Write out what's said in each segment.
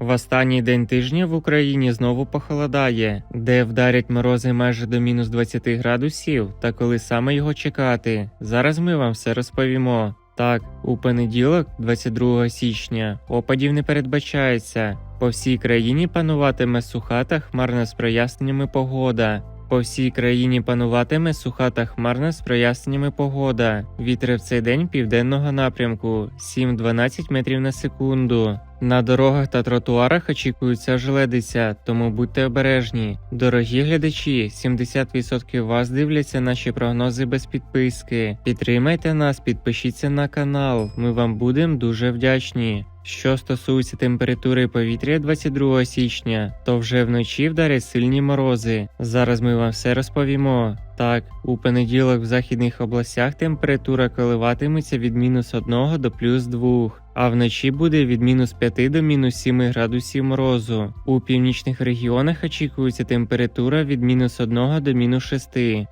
В останній день тижня в Україні знову похолодає, де вдарять морози майже до мінус 20 градусів, та коли саме його чекати. Зараз ми вам все розповімо. Так, у понеділок, 22 січня, опадів не передбачається. По всій країні пануватиме суха та хмарна з проясненнями погода. По всій країні пануватиме суха та хмарна з проясненнями погода. Вітри в цей день південного напрямку 7-12 метрів на секунду. На дорогах та тротуарах очікується желедиця, тому будьте обережні. Дорогі глядачі, 70% вас дивляться наші прогнози без підписки. Підтримайте нас, підпишіться на канал. Ми вам будемо дуже вдячні. Що стосується температури повітря 22 січня, то вже вночі вдарять сильні морози. Зараз ми вам все розповімо. Так, у понеділок в західних областях температура коливатиметься від мінус 1 до плюс 2, а вночі буде від мінус 5 до мінус 7 градусів морозу. У північних регіонах очікується температура від мінус 1 до мінус 6.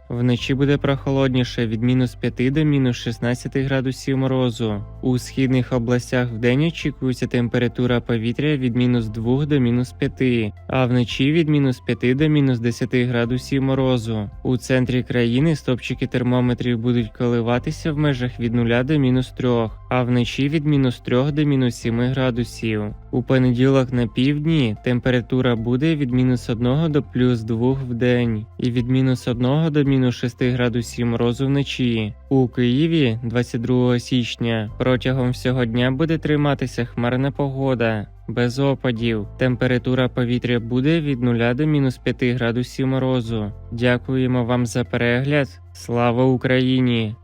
Вночі буде прохолодніше від мінус 5 до мінус 16 градусів морозу. У східних областях вдень очікується температура повітря від мінус 2 до мінус 5, а вночі від мінус 5 до мінус 10 градусів морозу. У центрі країни стопчики термометрів будуть коливатися в межах від 0 до мінус 3, а вночі від мінус 3 до мінус 7 градусів. У понеділок на півдні температура буде від мінус 1 до плюс 2 в день і від мінус 1 до мінус 6 градусів морозу вночі. У Києві 22 січня протягом всього дня буде триматися хмарна погода. Без опадів. Температура повітря буде від 0 до мінус 5 градусів морозу. Дякуємо вам за перегляд. Слава Україні!